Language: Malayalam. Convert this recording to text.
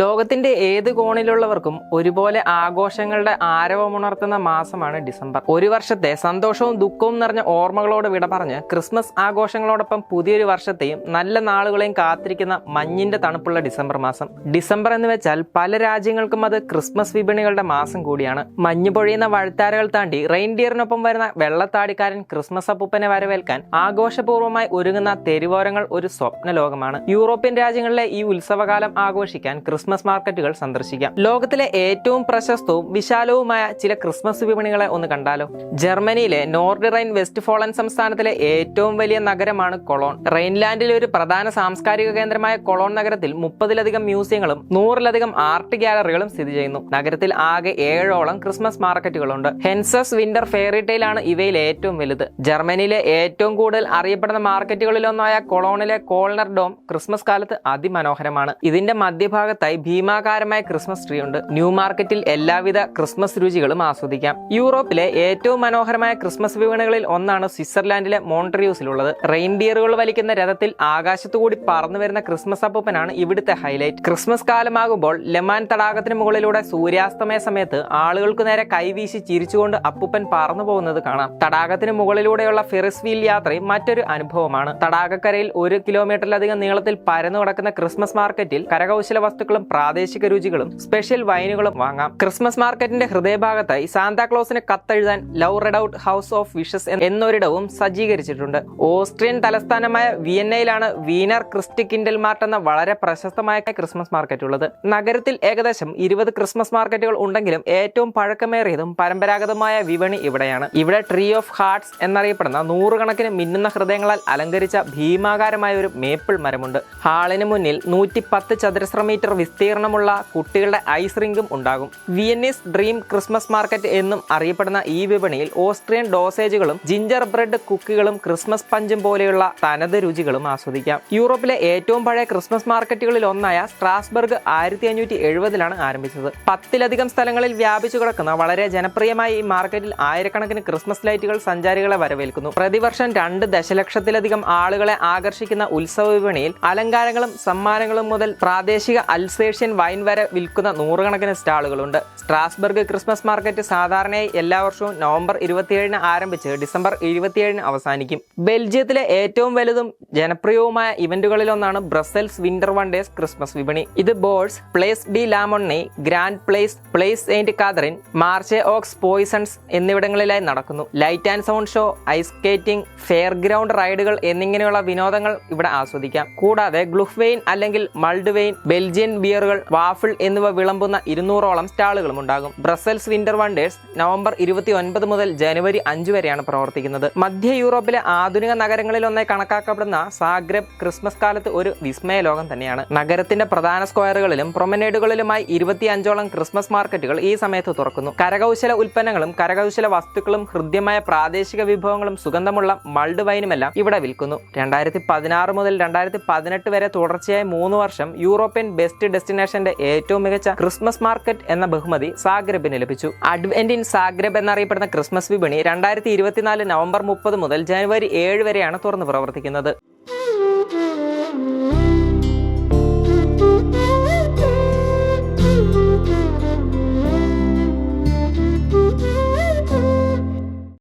ലോകത്തിന്റെ ഏത് കോണിലുള്ളവർക്കും ഒരുപോലെ ആഘോഷങ്ങളുടെ ആരവമുണർത്തുന്ന മാസമാണ് ഡിസംബർ. ഒരു വർഷത്തെ സന്തോഷവും ദുഃഖവും നിറഞ്ഞ ഓർമ്മകളോട് വിട പറഞ്ഞ് ക്രിസ്മസ് ആഘോഷങ്ങളോടൊപ്പം പുതിയൊരു വർഷത്തെയും നല്ല നാളുകളെയും കാത്തിരിക്കുന്ന മഞ്ഞിന്റെ തണുപ്പുള്ള ഡിസംബർ മാസം. ഡിസംബർ എന്ന് വെച്ചാൽ പല രാജ്യങ്ങൾക്കും അത് ക്രിസ്മസ് വിപണികളുടെ മാസം കൂടിയാണ്. മഞ്ഞ് പൊഴിയുന്ന വഴുത്താരകൾ താണ്ടി റെയിൻഡിയറിനൊപ്പം വരുന്ന വെള്ളത്താടിക്കാരൻ ക്രിസ്മസ് അപ്പൂപ്പനെ വരവേൽക്കാൻ ആഘോഷപൂർവമായി ഒരുങ്ങുന്ന തെരുവോരങ്ങൾ ഒരു സ്വപ്ന ലോകമാണ് യൂറോപ്യൻ രാജ്യങ്ങളിലെ ഈ ഉത്സവകാലം ആഘോഷിക്കാൻ മാർക്കറ്റുകൾ സന്ദർശിക്കാം. ലോകത്തിലെ ഏറ്റവും പ്രശസ്തവും വിശാലവുമായ ചില ക്രിസ്മസ് വിപണികളെ ഒന്ന് കണ്ടാലോ? ജർമ്മനിയിലെ നോർഡ് റൈൻ വെസ്റ്റ് ഫോളൻ സംസ്ഥാനത്തിലെ ഏറ്റവും വലിയ നഗരമാണ് കൊളോൺ. റൈൻലാൻഡിലെ ഒരു പ്രധാന സാംസ്കാരിക കേന്ദ്രമായ കൊളോൺ നഗരത്തിൽ മുപ്പതിലധികം മ്യൂസിയങ്ങളും നൂറിലധികം ആർട്ട് ഗാലറികളും സ്ഥിതി ചെയ്യുന്നു. നഗരത്തിൽ ആകെ ഏഴോളം ക്രിസ്മസ് മാർക്കറ്റുകളുണ്ട്. ഹെൻസസ് വിന്റർ ഫെയറിറ്റെയിലാണ് ഇവയിൽ ഏറ്റവും വലുത്. ജർമ്മനിയിലെ ഏറ്റവും കൂടുതൽ അറിയപ്പെടുന്ന മാർക്കറ്റുകളിലൊന്നായ കൊളോണിലെ കോൾണർ ഡോം ക്രിസ്മസ് കാലത്ത് അതിമനോഹരമാണ്. ഇതിന്റെ മധ്യഭാഗത്തായി ഭീമാകാരമായ ക്രിസ്മസ് ട്രീ ഉണ്ട്. ന്യൂ മാർക്കറ്റിൽ എല്ലാവിധ ക്രിസ്മസ് രുചികളും ആസ്വദിക്കാം. യൂറോപ്പിലെ ഏറ്റവും മനോഹരമായ ക്രിസ്മസ് വിപണികളിൽ ഒന്നാണ് സ്വിറ്റ്സർലാൻഡിലെ മോൺട്രിയൂസിലുള്ളത്. റെയിൻഡിയറുകൾ വലിക്കുന്ന രഥത്തിൽ ആകാശത്തുകൂടി പറന്നു വരുന്ന ക്രിസ്മസ് അപ്പൂപ്പനാണ് ഇവിടുത്തെ ഹൈലൈറ്റ് ക്രിസ്മസ് കാലമാകുമ്പോൾ ലെമാൻ തടാകത്തിന് മുകളിലൂടെ സൂര്യാസ്തമയ സമയത്ത് ആളുകൾക്ക് നേരെ കൈവീശി ചിരിച്ചുകൊണ്ട് അപ്പൂപ്പൻ പറന്നു പോകുന്നത് കാണാം. തടാകത്തിന് മുകളിലൂടെയുള്ള ഫെറിസ് വീൽ യാത്രയും മറ്റൊരു അനുഭവമാണ്. തടാകക്കരയിൽ ഒരു കിലോമീറ്ററിലധികം നീളത്തിൽ പരന്നു കിടക്കുന്ന ക്രിസ്മസ് മാർക്കറ്റിൽ കരകൗശല വസ്തുക്കളും പ്രാദേശിക രുചികളും സ്പെഷ്യൽ വൈനുകളും വാങ്ങാം. ക്രിസ്മസ് മാർക്കറ്റിന്റെ ഹൃദയഭാഗത്തായി സാന്താക്ലോസിന് കത്തെഴുതാൻ love out house of wishes എന്നൊരിടവും സജ്ജീകരിച്ചിട്ടുണ്ട്. ഓസ്ട്രിയൻ തലസ്ഥാനമായ വിയന്നയിലാണ് വീനർ ക്രിസ്റ്റി കിൻഡൽ മാർട്ട് എന്ന വളരെ പ്രശസ്തമായ ക്രിസ്മസ് മാർക്കറ്റ് ഉള്ളത്. നഗരത്തിൽ ഏകദേശം ഇരുപത് ക്രിസ്മസ് മാർക്കറ്റുകൾ ഉണ്ടെങ്കിലും ഏറ്റവും പഴക്കമേറിയതും പരമ്പരാഗതമായ വിപണി ഇവിടെയാണ്. ഇവിടെ ട്രീ ഓഫ് ഹാർട്സ് എന്നറിയപ്പെടുന്ന നൂറുകണക്കിന് മിന്നുന്ന ഹൃദയങ്ങളാൽ അലങ്കരിച്ച ഭീമാകാരമായ ഒരു മേപ്പിൾ മരമുണ്ട്. ഹാളിന് മുന്നിൽ നൂറ്റി പത്ത് ചതുരശ്ര മീറ്റർ വിസ്തീർണമുള്ള കുട്ടികളുടെ ഐസ് റിങ്കും ഉണ്ടാകും. വിയന്നീസ് ഡ്രീം ക്രിസ്മസ് മാർക്കറ്റ് എന്നും അറിയപ്പെടുന്ന ഈ വിപണിയിൽ ഓസ്ട്രിയൻ ഡോസേജുകളും ജിഞ്ചർ ബ്രെഡ് കുക്കികളും ക്രിസ്മസ് പഞ്ചും പോലെയുള്ള തനത് രുചികളും ആസ്വദിക്കാം. യൂറോപ്പിലെ ഏറ്റവും പഴയ ക്രിസ്മസ് മാർക്കറ്റുകളിൽ ഒന്നായ സ്ട്രാസ്ബർഗ് ആയിരത്തി അഞ്ഞൂറ്റി എഴുപതിലാണ് ആരംഭിച്ചത്. പത്തിലധികം സ്ഥലങ്ങളിൽ വ്യാപിച്ചു കിടക്കുന്ന വളരെ ജനപ്രിയമായ ഈ മാർക്കറ്റിൽ ആയിരക്കണക്കിന് ക്രിസ്മസ് ലൈറ്റുകൾ സഞ്ചാരികളെ വരവേൽക്കുന്നു. പ്രതിവർഷം രണ്ട് ദശലക്ഷത്തിലധികം ആളുകളെ ആകർഷിക്കുന്ന ഉത്സവ വിപണിയിൽ അലങ്കാരങ്ങളും സമ്മാനങ്ങളും മുതൽ പ്രാദേശിക അൽസേഷ്യൻ വൈൻ വരെ വിൽക്കുന്ന നൂറുകണക്കിന് സ്റ്റാളുകളുണ്ട്. സ്ട്രാസ്ബർഗ് ക്രിസ്മസ് മാർക്കറ്റ് സാധാരണയായി എല്ലാ വർഷവും നവംബർ ഇരുപത്തിയേഴിന് ആരംഭിച്ച് ഡിസംബർ ഇരുപത്തിയേഴിന് അവസാനിക്കും. ബെൽജിയത്തിലെ ഏറ്റവും വലുതും ജനപ്രിയവുമായ ഇവന്റുകളിലൊന്നാണ് Brussels winter wonders Christmas വിപണി. ഇത് Bourse Place de la Monnaie Grand Place Place Sainte Catherine Marché aux Poissons എന്നിവിടങ്ങളിലായി നടക്കുന്നു. Light and sound show ice skating fairground റൈഡുകൾ എന്നിങ്ങനെയുള്ള വിനോദങ്ങൾ ഇവിടെ ആസ്വദിക്കാം. കൂടാതെ ഗ്ലുഫ്വെയിൻ അല്ലെങ്കിൽ മൾഡ്വെയിൻ ബെൽജിയൻ ബിയറുകൾ വാഫിൾ എന്നിവ വിളമ്പുന്ന ഇരുന്നൂറോളം സ്റ്റാളുകളും ഉണ്ടാകും. ബ്രസൽസ് വിന്റർ വണ്ടേഴ്സ് നവംബർ ഇരുപത്തി ഒൻപത് മുതൽ ജനുവരി അഞ്ച് വരെയാണ് പ്രവർത്തിക്കുന്നത്. മധ്യ യൂറോപ്പിലെ ആധുനിക നഗരങ്ങളിലൊന്നായി കണക്കാക്കപ്പെടുന്ന സാഗ്രബ് ക്രിസ്മസ് കാലത്ത് ഒരു വിസ്മയ ലോകം തന്നെയാണ്. നഗരത്തിന്റെ പ്രധാന സ്ക്വയറുകളിലും പ്രൊമനേഡുകളിലുമായി ഇരുപത്തി അഞ്ചോളം ക്രിസ്മസ് മാർക്കറ്റുകൾ ഈ സമയത്ത് തുറക്കുന്നു. കരകൗശല ഉൽപ്പന്നങ്ങളും കരകൗശല വസ്തുക്കളും ഹൃദ്യമായ പ്രാദേശിക വിഭവങ്ങളും സുഗന്ധമുള്ള മൾഡ് വൈനുമെല്ലാം ഇവിടെ വിൽക്കുന്നു. രണ്ടായിരത്തി പതിനാറ് മുതൽ രണ്ടായിരത്തി പതിനെട്ട് വരെ തുടർച്ചയായി മൂന്ന് വർഷം യൂറോപ്യൻ ബെസ്റ്റ് ഡെസ്റ്റിനേഷന്റെ ഏറ്റവും മികച്ച ക്രിസ്മസ് മാർക്കറ്റ് എന്ന ബഹുമതി സാഗ്രബിന് ലഭിച്ചു. അഡ്വെന്റിൻ സാഗ്രബ് എന്നറിയപ്പെടുന്ന ക്രിസ്മസ് വിപണി രണ്ടായിരത്തി ഇരുപത്തിനാല് നവംബർ മുപ്പത് മുതൽ ജനുവരി ഏഴ് വരെയാണ് തുറന്നു പ്രവർത്തിക്കുന്നത്.